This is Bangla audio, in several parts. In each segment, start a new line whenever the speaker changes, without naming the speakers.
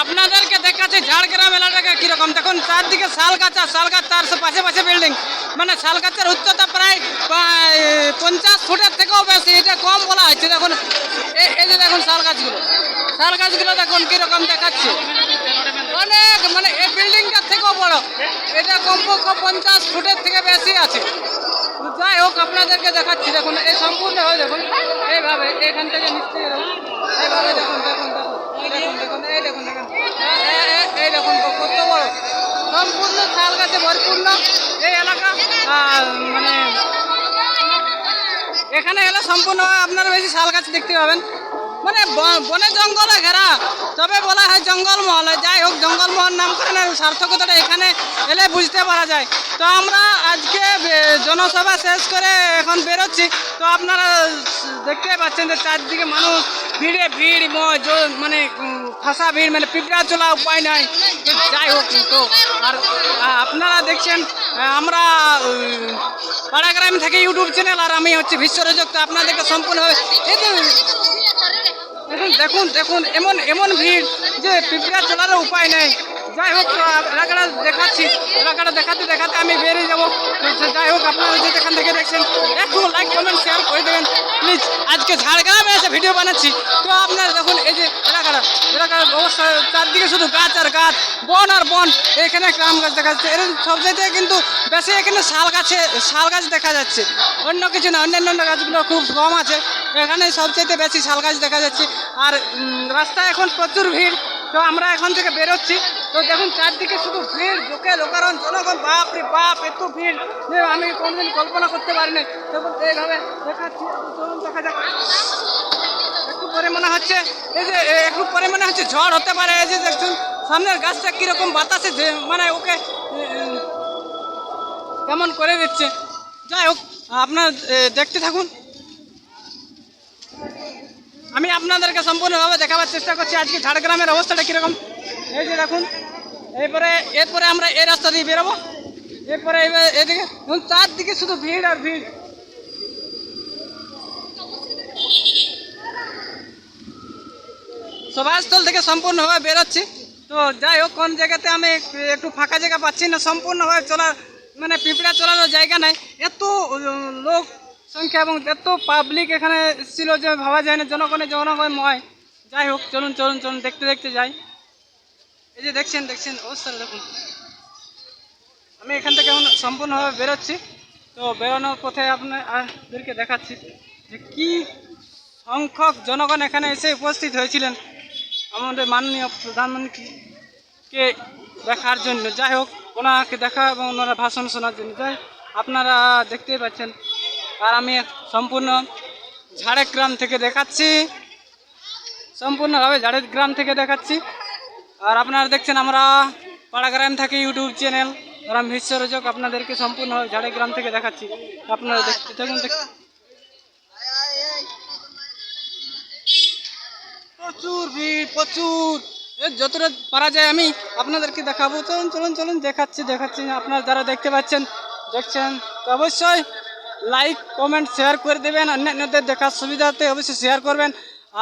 আপনাদেরকে দেখাচ্ছি ঝাড়গ্রাম এলাকাটা কীরকম। দেখুন, চারদিকে শাল গাছ আর শাল গাছ তার পাশে পাশে বিল্ডিং। মানে শাল গাছের উচ্চতা প্রায় পঞ্চাশ ফুটের থেকেও বেশি, এটা কম বলা হচ্ছে। দেখুন এই- যে দেখুন শাল গাছগুলো শাল গাছগুলো দেখুন কীরকম দেখাচ্ছে। অনেক মানে এই বিল্ডিংটার থেকেও বড়। এটা কমপক্ষে পঞ্চাশ ফুটের থেকে বেশি আছে। যাই হোক, আপনাদেরকে দেখাচ্ছি। দেখুন, এই সম্পূর্ণ হয়, দেখুন, এইভাবে এখান থেকে নিচ থেকে দেখুন এইভাবে দেখুন দেখুন দেখুন, এই দেখুন দেখুন, এই দেখুন এ- এই দেখুন কত বড়। সম্পূর্ণ শাল গাছে ভরপূর্ণ এই এলাকা মানে এখানে এলে সম্পূর্ণ আপনারা বেশি শাল গাছ দেখতে পাবেন। মানে বনে জঙ্গলে ঘেরা। তবে বলা হয় জঙ্গলমহল। যাই হোক, জঙ্গলমহল নামকরণের সার্থকতাটা এখানে এলে বুঝতে পারা যায়। তো আমরা আজকে জনসভা শেষ করে এখন বেরোচ্ছি। তো আপনারা দেখতে পাচ্ছেন যে চারদিকে মানুষ, ভিড়ে ভিড় মানে ফাঁসা ভিড় মানে পিঁপড়া চলা উপায় নাই। যাই হোক, তো আর আপনারা দেখছেন আমরা পাড়াগ্রাম থেকে ইউটিউব চ্যানেল আর আমি হচ্ছে বিশ্বরজক তো আপনাদেরকে সম্পূর্ণভাবে দেখুন দেখুন এমন এমন ভিড় যে পিঁপড়া চলারও উপায় নেই। যাই হোক এলাকাটা দেখাচ্ছি। এলাকাটা দেখাতে দেখাতে আমি বেরিয়ে যাব। যাই হোক, আপনারা যে যেখান থেকে দেখছেন, একটু লাইক কমেন্ট শেয়ার করে দেবেন। প্লিজ আজকে ঝাড়গ্রামে এসে ভিডিও বানাচ্ছি। তো আপনারা দেখুন, এই যে এলাকাটা, এলাকার অবস্থা, চারদিকে শুধু গাছ আর গাছ, বন আর বন। এখানে গ্রাম গাছ দেখা যাচ্ছে। এর সব জায়গায় কিন্তু বেশি এখানে শাল গাছে, শাল গাছ দেখা যাচ্ছে। অন্য কিছু না, অন্যান্য অন্য গাছগুলো খুব কম আছে। এখানে সবচেয়ে বেশি শাল গাছ দেখা যাচ্ছে। আর রাস্তায় এখন প্রচুর ভিড়। তো আমরা এখন থেকে বেরোচ্ছি। তো দেখুন চারদিকে শুধু ভিড় লোকে লোকারণ, জনগণ, বাপ রে বাপ, এত ভিড়। যে আমি কোনোদিন কল্পনা করতে পারিনি। তখন এইভাবে দেখাচ্ছি চলুন, দেখা যাক। একটু পরে মনে হচ্ছে, এই যে একটু পরে মনে হচ্ছে ঝড় হতে পারে। এই যে দেখুন, সামনের গাছটা কীরকম বাতাসে মানে ওকে কেমন করে দিচ্ছে। যাই হোক, আপনার দেখতে থাকুন। আমি আপনাদেরকে সম্পূর্ণভাবে দেখাবার চেষ্টা করছি। আজকে ঝাড়গ্রামের অবস্থাটা কীরকম? এই যে দেখুন এরপরে এরপরে আমরা এই রাস্তা দিয়ে বেরোবো। এরপরে এদিকে চারদিকে শুধু ভিড় আর ভিড়। সভাস্থল থেকে সম্পূর্ণভাবে বেরোচ্ছি। তো যাই হোক, কোন জায়গাতে আমি একটু ফাঁকা জায়গা পাচ্ছি না, সম্পূর্ণভাবে চলার মানে পিঁপড়া চলারও জায়গা নাই। এত লোক সংখ্যা এবং এত পাবলিক এখানে ছিল যে ভাবা যায় না, জনগণে জনগণময় যাই হোক, চলুন চলুন চলুন, দেখতে দেখতে যাই। এই যে দেখছেন দেখছেন অবস্থাটা দেখুন। আমি এখান থেকে এখন সম্পূর্ণভাবে বেরোচ্ছি। তো বেরোনোর পথে আপনাদেরকে দেখাচ্ছি যে কী সংখ্যক জনগণ এখানে এসে উপস্থিত হয়েছিলেন আমাদের মাননীয় প্রধানমন্ত্রীকে দেখার জন্য। যাই হোক, ওনাকে দেখা এবং ওনারা ভাষণ শোনার জন্য। যাই আপনারা দেখতেই পাচ্ছেন। আর আমি সম্পূর্ণ ঝাড়গ্রাম থেকে দেখাচ্ছি। সম্পূর্ণভাবে ঝাড়গ্রাম থেকে দেখাচ্ছি। আর আপনারা দেখছেন আমরা পাড়াগ্রাম থেকে ইউটিউব চ্যানেল আর আমি বিশ্বরোজক আপনাদেরকে সম্পূর্ণ ঝাড়গ্রাম থেকে দেখাচ্ছি। আপনারা দেখতে থাকুন প্রচুর ভিড়, প্রচুর। যতটা পারা যায় আমি আপনাদেরকে দেখাবো। চলুন চলুন চলুন, দেখাচ্ছি দেখাচ্ছি। আপনারা যারা দেখতে পাচ্ছেন, দেখছেন, তো অবশ্যই লাইক কমেন্ট শেয়ার করে দেবেন। অন্যান্যদের দেখার সুবিধাতে অবশ্যই শেয়ার করবেন।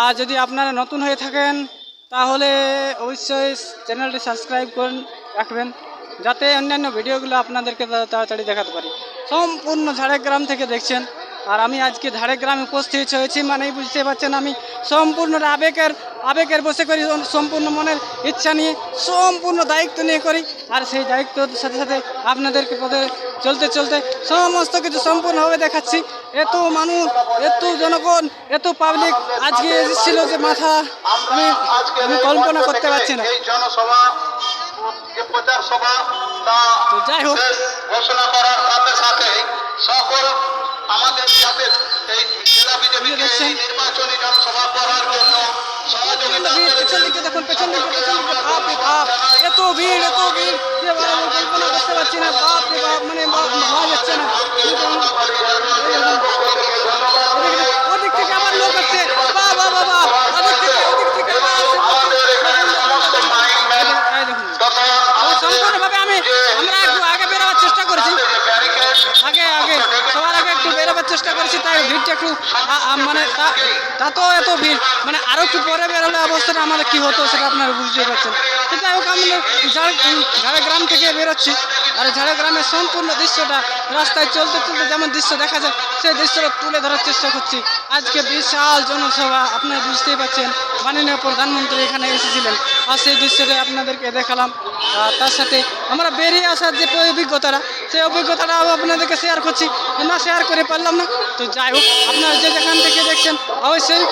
আর যদি আপনারা নতুন হয়ে থাকেন তাহলে অবশ্যই চ্যানেলটি সাবস্ক্রাইব করে রাখবেন, যাতে অন্যান্য ভিডিওগুলো আপনাদেরকে তাড়াতাড়ি দেখাতে পারি। সম্পূর্ণ ঝাড়গ্রাম থেকে দেখছেন। আর আমি আজকে ঝাড়গ্রামে উপস্থিত হয়েছি মানেই বুঝতে পারছেন আমি সম্পূর্ণ আবেগের আবেগের বসে করি, সম্পূর্ণ মনের ইচ্ছা নিয়ে, সম্পূর্ণ দায়িত্ব নিয়ে করি। আর সেই দায়িত্বর সাথে সাথে আপনাদেরকে চলতে চলতে সমস্ত কিছু সম্পূর্ণভাবে দেখাচ্ছি। এত মানুষ, এত জনগণ, এত পাবলিক আজকে এসেছিল যে মাথা আমি আমি কল্পনা করতে পারছি না।
তো
যাই হোক।
ঘোষণা করার সাথে সাথে সকল আমাদের সাথে এই জেলা বিজেপিকে
দেখছেন?
এই নির্বাচনী জনসভা করার জন্য সহযোগিতা
ভিড়, পেছন দিকে দেখুন পেছন দিকে পেছন দিকে বাপ রে বাপ এত ভিড় এত ভিড় যে বাবা, আমি কল্পনা করতে পারছি না বাপ রে বাপ মানে বা- ভাবা যাচ্ছে না ভিড়টা একটু মানে তা- তা এত ভিড়। মানে আরও একটু পরে বেরোলে অবস্থাটা আমাদের কি হতো সেটা আপনারা বুঝতে পারছেন। তো যাই হোক ঝাড়- ঝাড়গ্রাম থেকে বেরোচ্ছি। আর ঝাড়গ্রামের সম্পূর্ণ দৃশ্যটা রাস্তায় চলতে চলতে যেমন দৃশ্য দেখা যায়, সেই দৃশ্যটা তুলে ধরার চেষ্টা করছি। আজকে বিশাল জনসভা, আপনারা বুঝতেই পারছেন। মাননীয় প্রধানমন্ত্রী এখানে এসেছিলেন। আর সেই দৃশ্যটা আপনাদেরকে দেখালাম। তার সাথে আমরা বেরিয়ে আসার যে অভিজ্ঞতাটা সেই অভিজ্ঞতাটা আপনাদেরকে শেয়ার করছি। না শেয়ার করে পারলাম না। তো যাই হোক, আপনারা যে যেখান থেকে দেখছেন, অবশ্যই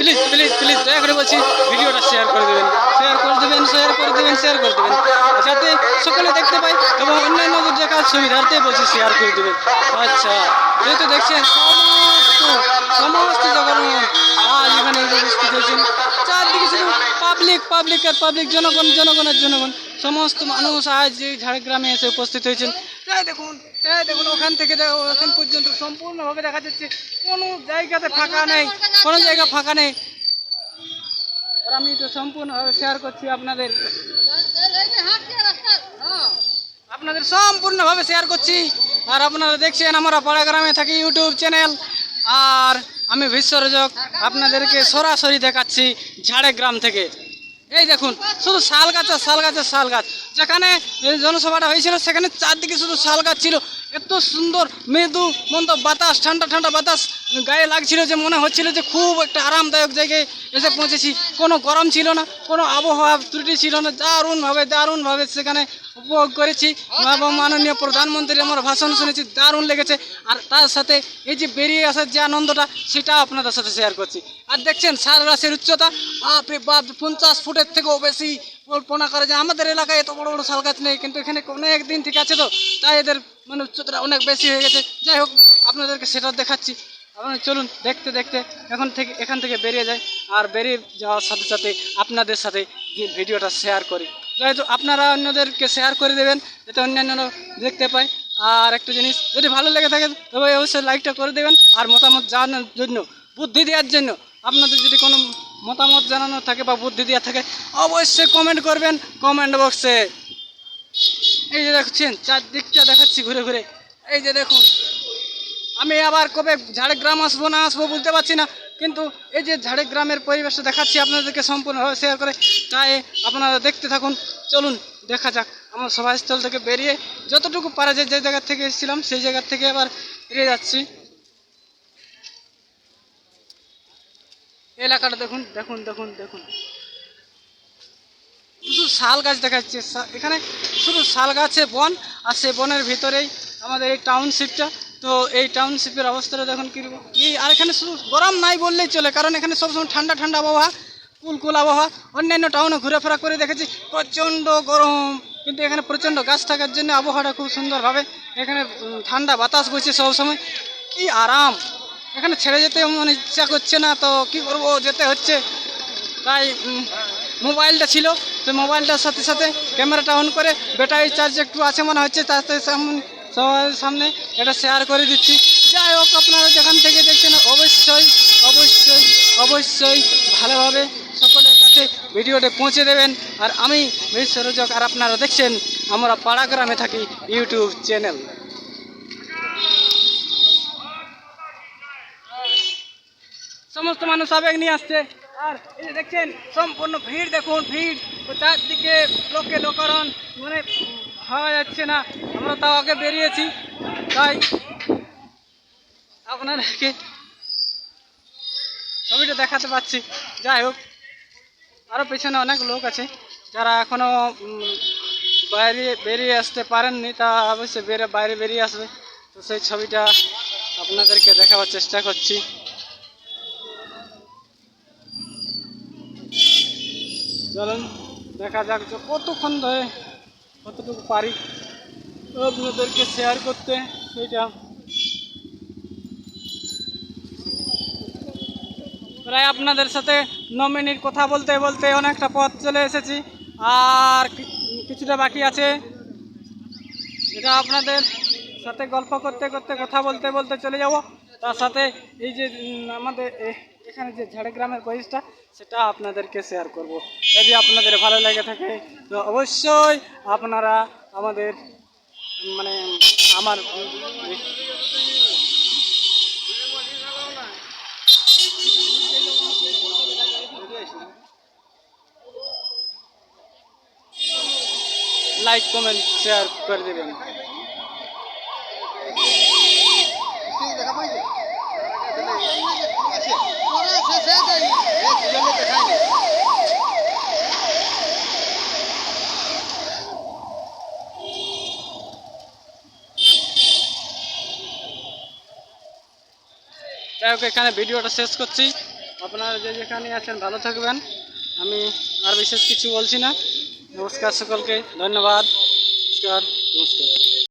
প্লিজ প্লিজ প্লিজ দয়া করে বলছি, ভিডিওটা শেয়ার করে দেবেন। শেয়ার করে দেবেন শেয়ার করে দেবেন শেয়ার করে দেবেন। যাতে সকলে দেখতে পাই এবং অন্যান্য যে কাজ সুবিধার্থে বলছি শেয়ার করে দেবেন। আচ্ছা যেহেতু দেখছেন, সমস্ত সমস্ত জগন্নাথ। এখানে চারদিকে শুধু পাবলিক পাবলিক আর পাবলিক জনগণ জনগণের জনগণ। সমস্ত মানুষ আজ ঝাড়গ্রামে এসে উপস্থিত হয়েছেন। তাই দেখুন তাই দেখুন, ওখান থেকে ওখান পর্যন্ত সম্পূর্ণভাবে দেখা যাচ্ছে, কোনো জায়গাতে ফাঁকা নেই, কোনো জায়গা ফাঁকা নেই। আর আমি তো সম্পূর্ণভাবে শেয়ার করছি আপনাদের। আপনাদের সম্পূর্ণভাবে শেয়ার করছি। আর আপনারা দেখছেন, আমরা পাড়াগ্রামে থাকি ইউটিউব চ্যানেল আর আমি বিশ্বরজক, আপনাদেরকে সরাসরি দেখাচ্ছি ঝাড়গ্রাম থেকে। এই দেখুন, শুধু শাল গাছ আর শাল গাছ আর শাল গাছ। যেখানে জনসভাটা হয়েছিল, সেখানে চারদিকে শুধু শাল গাছ ছিল। এত সুন্দর মৃদু, মন্দ বাতাস, ঠান্ডা ঠান্ডা বাতাস। গায়ে লাগছিল যে, মনে হচ্ছিল যে, খুব একটা আরামদায়ক জায়গায় এসে পৌঁছেছি। কোনো গরম ছিল না, কোনো আবহাওয়া ত্রুটি ছিল না। দারুণভাবে দারুণভাবে সেখানে উপভোগ করেছি। এবং মাননীয় প্রধানমন্ত্রী আমার ভাষণ শুনেছি, দারুণ লেগেছে। আর তার সাথে এই যে বেরিয়ে আসার যে আনন্দটা, সেটা আপনাদের সাথে শেয়ার করছি। আর দেখছেন সার রাশের উচ্চতা, বাপরে বাপ, পঞ্চাশ ফুটের থেকেও বেশি কল্পনা করে যে আমাদের এলাকায় এত বড় বড় শাল গাছ নেই, কিন্তু এখানে অনেক দিন থেকে আছে তো, তাই এদের মানে উচ্চতাটা অনেক বেশি হয়ে গেছে। যাই হোক, আপনাদেরকে সেটা দেখাচ্ছি। আপনারা চলুন, দেখতে দেখতে এখন থেকে এখান থেকে বেরিয়ে যাই। আর বেরিয়ে যাওয়ার সাথে সাথে আপনাদের সাথে ভিডিওটা শেয়ার করি। যেহেতু আপনারা অন্যদেরকে শেয়ার করে দেবেন, যাতে অন্যান্যরা দেখতে পায়। আর একটা জিনিস, যদি ভালো লেগে থাকে, তবে অবশ্যই লাইকটা করে দেবেন। আর মতামত জানানোর জন্য, বুদ্ধি দেওয়ার জন্য আপনাদের যদি কোনো মতামত জানানো থাকে বা বুদ্ধি দেওয়া থাকে, অবশ্যই কমেন্ট করবেন কমেন্ট বক্সে এই যে দেখছেন, চারদিকটা দেখাচ্ছি ঘুরে ঘুরে। এই যে দেখুন, আমি আবার কবে ঝাড়গ্রাম আসব না আসব বুঝতে পারছি না, কিন্তু এই যে ঝাড়গ্রামের পরিবেশটা দেখাচ্ছি, আপনাদেরকে সম্পূর্ণভাবে শেয়ার করে, তাই আপনারা দেখতে থাকুন। চলুন, দেখা যাক, আমার সভাস্থল থেকে বেরিয়ে যতটুকু পারা যায়, যে জায়গা থেকে এসেছিলাম, সেই জায়গা থেকে আবার ফিরে যাচ্ছি। এলাকাটা দেখুন দেখুন দেখুন দেখুন। শুধু শাল গাছ দেখাচ্ছে। শা- এখানে শুধু শাল গাছে বন, আর সে বনের ভিতরেই আমাদের এই টাউনশিপটা তো এই টাউনশিপের অবস্থাটা দেখুন কীরকম এই আর এখানে শুধু গরম নাই বললেই চলে, কারণ এখানে সবসময় ঠান্ডা ঠান্ডা আবহাওয়া, কুল কুল আবহাওয়া। অন্যান্য টাউনে ঘোরাফেরা করে দেখেছি, প্রচণ্ড গরম। কিন্তু এখানে প্রচণ্ড গাছ থাকার জন্য আবহাওয়াটা খুব সুন্দরভাবে এখানে ঠান্ডা বাতাস বইছে সবসময়। কি আরাম! এখানে ছেড়ে যেতে মনে ইচ্ছা করছে না, তো কি করব যেতে হচ্ছে। তাই মোবাইলটা ছিল, তো মোবাইলটার সাথে সাথে ক্যামেরাটা অন করে ব্যাটারি চার্জ একটু আছে মনে হচ্ছে সামনে সবার সামনে এটা শেয়ার করে দিচ্ছি। যাই হোক, আপনারা যেখান থেকে দেখছেন, অবশ্যই অবশ্যই অবশ্যই ভালোভাবে সকলের কাছে ভিডিওটা পৌঁছে দেবেন। আর আমি মিস সরোজক, আর আপনারা দেখছেন, আমরা পাড়া গ্রামে থাকি, ইউটিউব চ্যানেল। সমস্ত মানুষ আবেগ নিয়ে আসছে। আর এই যে দেখছেন, সম্পূর্ণ ভিড় দেখুন, ভিড়। চারদিকে লোকে লোকরণ মানে ভাবা যাচ্ছে না। আমরা তাও আগে বেরিয়েছি। তাই আপনাদেরকে ছবিটা দেখাতে পাচ্ছি। যাই হোক আরও পেছনে অনেক লোক আছে, যারা এখনও বাইরে বেরিয়ে আসতে পারেননি, তা অবশ্যই বেরে বাইরে বেরিয়ে আসবে। তো সেই ছবিটা আপনাদেরকে দেখাবার চেষ্টা করছি। চলুন, দেখা যাক যে কতক্ষণ ধরে কতটুকু পারি। আপনাদেরকে শেয়ার করতে সেইটা। প্রায় আপনাদের সাথে ন মিনিট কথা বলতে বলতে অনেকটা পথ চলে এসেছি। আর কিছুটা বাকি আছে। এটা আপনাদের সাথে গল্প করতে করতে, কথা বলতে বলতে চলে যাব। তার সাথে এই যে আমাদের এখানে যে ঝাড়গ্রামের বহিসটা সেটা আপনাদেরকে শেয়ার করব। যদি আপনাদের ভালো লেগে থাকে, তো অবশ্যই আপনারা আমাদের মানে আমার লাইক কমেন্ট শেয়ার করে দেবেন এখানে ভিডিওটা শেষ করছি। আপনারা যে যেখানে আছেন, ভালো থাকবেন। আমি আর বিশেষ কিছু বলছি না। নমস্কার সকলকে, ধন্যবাদ। নমস্কার। নমস্কার।